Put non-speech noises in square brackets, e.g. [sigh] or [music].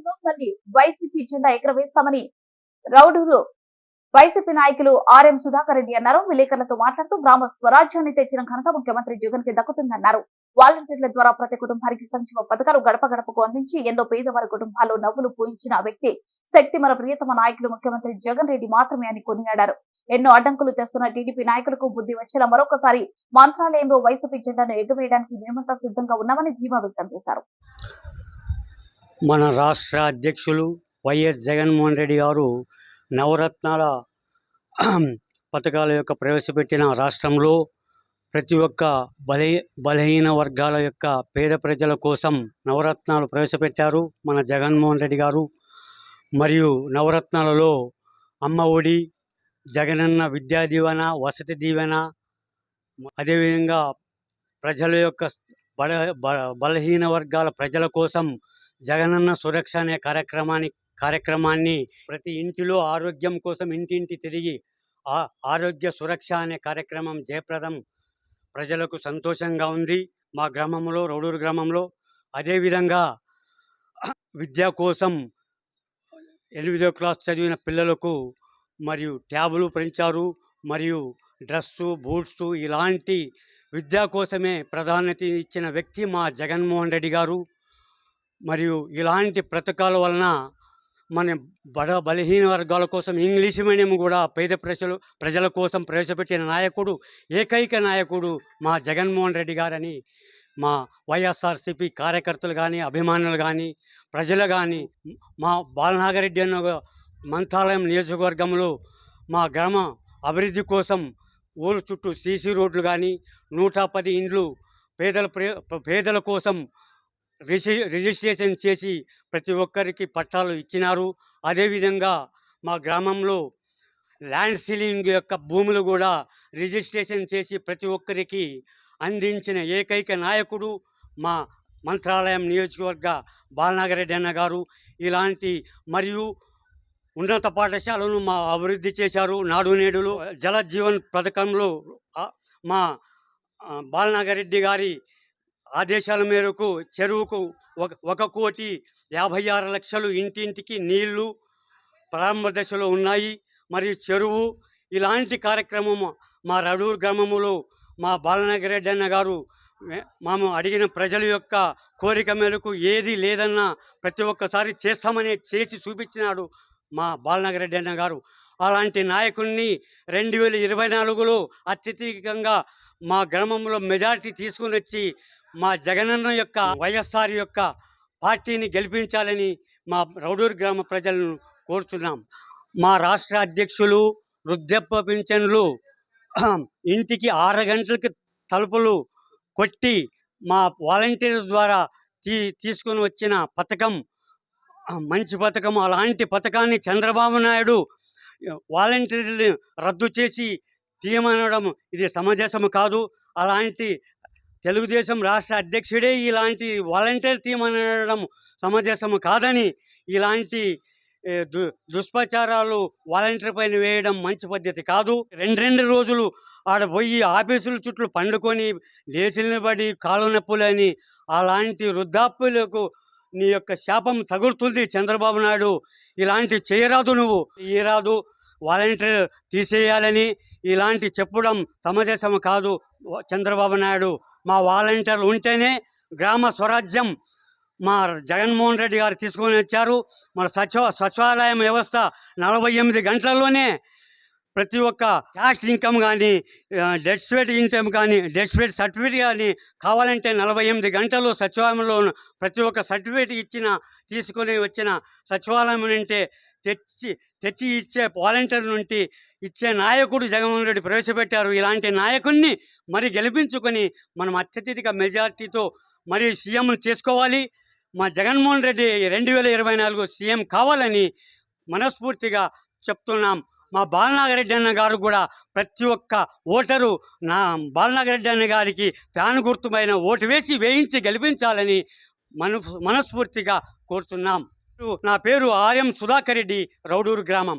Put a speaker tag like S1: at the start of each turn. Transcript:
S1: ఆధ్వర్యంలో మళ్ళీ వైసీపీ జెండా ఎగరవేస్తామని రౌడూరు వైసీపీ నాయకులు ఆర్ఎం సుధాకర్ రెడ్డి అన్నారు. విలేకరులతో మాట్లాడుతూ గ్రామ స్వరాజ్యాన్ని తెచ్చిన ఘనత ముఖ్యమంత్రి జగన్కి దక్కుతుందన్నారు. వాలంటీర్ల ద్వారా ప్రతి కుటుంబానికి సంక్షేమ పథకాలు గడప గడపకు అందించి ఎన్నో పేదవారి కుటుంబాల్లో నవ్వులు పూయించిన వ్యక్తి శక్తి మన ప్రియతమ నాయకులు ముఖ్యమంత్రి జగన్ రెడ్డి మాత్రమే అని కొనియాడారు. ఎన్నో అడ్డంకులు తెస్తున్న టీడీపీ నాయకులకు బుద్ధి వచ్చేలా మరొకసారి మంత్రాలయంలో వైసీపీ జెండాను ఎగవేయడానికి మేమంతా సిద్ధంగా ఉన్నామని ధీమా వ్యక్తం చేశారు.
S2: మన రాష్ట్ర అధ్యక్షులు వైఎస్ జగన్మోహన్ రెడ్డి గారు నవరత్నాల పథకాల యొక్క ప్రవేశపెట్టిన రాష్ట్రంలో ప్రతి ఒక్క బలహీ బలహీన వర్గాల యొక్క పేద ప్రజల కోసం నవరత్నాలు ప్రవేశపెట్టారు మన జగన్మోహన్ రెడ్డి గారు. మరియు నవరత్నాలలో అమ్మ ఒడి జగనన్న విద్యా దీవెన వసతి దీవెన అదేవిధంగా ప్రజల యొక్క బల బలహీన వర్గాల ప్రజల కోసం జగనన్న సురక్ష అనే కార్యక్రమాన్ని కార్యక్రమాన్ని ప్రతి ఇంటిలో ఆరోగ్యం కోసం ఇంటింటి తిరిగి ఆ ఆరోగ్య సురక్ష అనే కార్యక్రమం జయప్రదం. ప్రజలకు సంతోషంగా ఉంది. మా గ్రామంలో రౌడూరు గ్రామంలో అదేవిధంగా విద్య కోసం ఎనిమిదో క్లాస్ చదివిన పిల్లలకు మరియు ట్యాబులు పెంచారు. మరియు డ్రెస్సు బూట్సు ఇలాంటి విద్య కోసమే ప్రాధాన్యత ఇచ్చిన వ్యక్తి మా జగన్మోహన్ రెడ్డి గారు. మరియు ఇలాంటి పథకాల వలన మన బడ బలహీన వర్గాల కోసం ఇంగ్లీష్ మీడియం కూడా పేద ప్రజలు ప్రజల కోసం ప్రవేశపెట్టిన నాయకుడు ఏకైక నాయకుడు మా జగన్మోహన్ రెడ్డి గారని మా వైఎస్ఆర్సిపి కార్యకర్తలు కానీ అభిమానులు కానీ ప్రజలు కానీ మా బాలనాగరెడ్డి అన్న మంత్రాలయం నియోజకవర్గంలో మా గ్రామ అభివృద్ధి కోసం ఊరు చుట్టూ సీసీ రోడ్లు కానీ నూట పది ఇండ్లు పేదల ప్రే- పేదల కోసం రిజి రిజిస్ట్రేషన్ చేసి ప్రతి ఒక్కరికి పట్టాలు ఇచ్చినారు. అదేవిధంగా మా గ్రామంలో ల్యాండ్ సీలింగ్ యొక్క భూములు కూడా రిజిస్ట్రేషన్ చేసి ప్రతి ఒక్కరికి అందించిన ఏకైక నాయకుడు మా మంత్రాలయం నియోజకవర్గ బాలనాగరెడ్డి అన్న గారు. ఇలాంటి మరియు ఉన్నత పాఠశాలను మా అభివృద్ధి చేశారు. నాడు నేడులు జల జీవన్ పథకంలో మా బాలనాగరెడ్డి గారి ఆదేశాల మేరకు చెరువుకు ఒక ఒక కోటి యాభై ఆరు లక్షలు ఇంటింటికి నీళ్ళు ప్రారంభ దశలో ఉన్నాయి. మరియు చెరువు ఇలాంటి కార్యక్రమం మా రడూరు గ్రామములో మా బాలనగరెడ్డి అన్న గారు మేము అడిగిన ప్రజల యొక్క కోరిక మేరకు ఏది లేదన్నా ప్రతి ఒక్కసారి చేస్తామని చేసి చూపించినాడు మా బాలనగిరెడ్డి అన్న గారు. అలాంటి నాయకుడిని రెండు వేల ఇరవై నాలుగులో అత్యధికంగా మా గ్రామంలో మెజారిటీ తీసుకుని వచ్చి మా జగనన్న యొక్క వైఎస్ఆర్ యొక్క పార్టీని గెలిపించాలని మా రౌడూరు గ్రామ ప్రజలను కోరుతున్నాం. మా రాష్ట్ర అధ్యక్షులు వృద్ధాప్య పింఛన్లు [clears throat] ఇంటికి ఆరు గంటలకి తలుపులు కొట్టి మా వాలంటీర్ ద్వారా తీ తీసుకొని వచ్చిన పథకం మంచి పథకం అలాంటి పథకాన్ని చంద్రబాబు నాయుడు వాలంటీర్లు రద్దు చేసి తీయమనడం ఇది సమంజసం కాదు. అలాంటి తెలుగుదేశం రాష్ట్ర అధ్యక్షుడే ఇలాంటి వాలంటీర్ థీమ్ అనడం సమంజసము కాదని ఇలాంటి దు దుష్ప్రచారాలు వాలంటీర్ పైన వేయడం మంచి పద్ధతి కాదు. రెండు రెండు రోజులు ఆడ పోయి ఆఫీసుల చుట్టూ పండుకొని లేచిన పడి కాళ్ళు నొప్పులని అలాంటి వృద్ధాప్యులకు నీ యొక్క శాపం తగులుతుంది చంద్రబాబు నాయుడు. ఇలాంటి చేయరాదు నువ్వు. రాదు వాలంటీర్ తీసేయాలని ఇలాంటి చెప్పడం సమంజసం కాదు చంద్రబాబు నాయుడు. మా వాలంటీర్లు ఉంటేనే గ్రామ స్వరాజ్యం మా జగన్మోహన్ రెడ్డి గారు తీసుకొని వచ్చారు. మన సచివ సచివాలయం వ్యవస్థ నలభై ఎనిమిది గంటల్లోనే ప్రతి ఒక్క క్యాష్ ఇన్కమ్ కానీ డెత్ సర్టిఫికేట్ ఇన్కమ్ కానీ డెత్ సర్టిఫికేట్ సర్టిఫికేట్ కానీ కావాలంటే నలభై ఎనిమిది గంటలు సచివాలయంలో ప్రతి ఒక్క సర్టిఫికేట్ ఇచ్చిన తీసుకొని వచ్చిన సచివాలయం అంటే తెచ్చి తెచ్చి ఇచ్చే వాలంటీర్ నుండి ఇచ్చే నాయకుడు జగన్మోహన్ రెడ్డి ప్రవేశపెట్టారు. ఇలాంటి నాయకుడిని మరి గెలిపించుకొని మనం అత్యధిక మెజార్టీతో మరి సీఎంను చేసుకోవాలి. మా జగన్మోహన్ రెడ్డి రెండు వేల ఇరవై నాలుగు సీఎం కావాలని మనస్ఫూర్తిగా చెప్తున్నాం. మా బాలనాగరెడ్డి అన్న గారు కూడా ప్రతి ఒక్క ఓటరు నా బాలనాగరెడ్డి అన్న గారికి ఫ్యాన్ గుర్తుపైన ఓటు వేసి వేయించి గెలిపించాలని మన మనస్ఫూర్తిగా కోరుతున్నాం. నా పేరు ఆర్ఎం సుధాకర్ రెడ్డి రౌడూరు గ్రామం.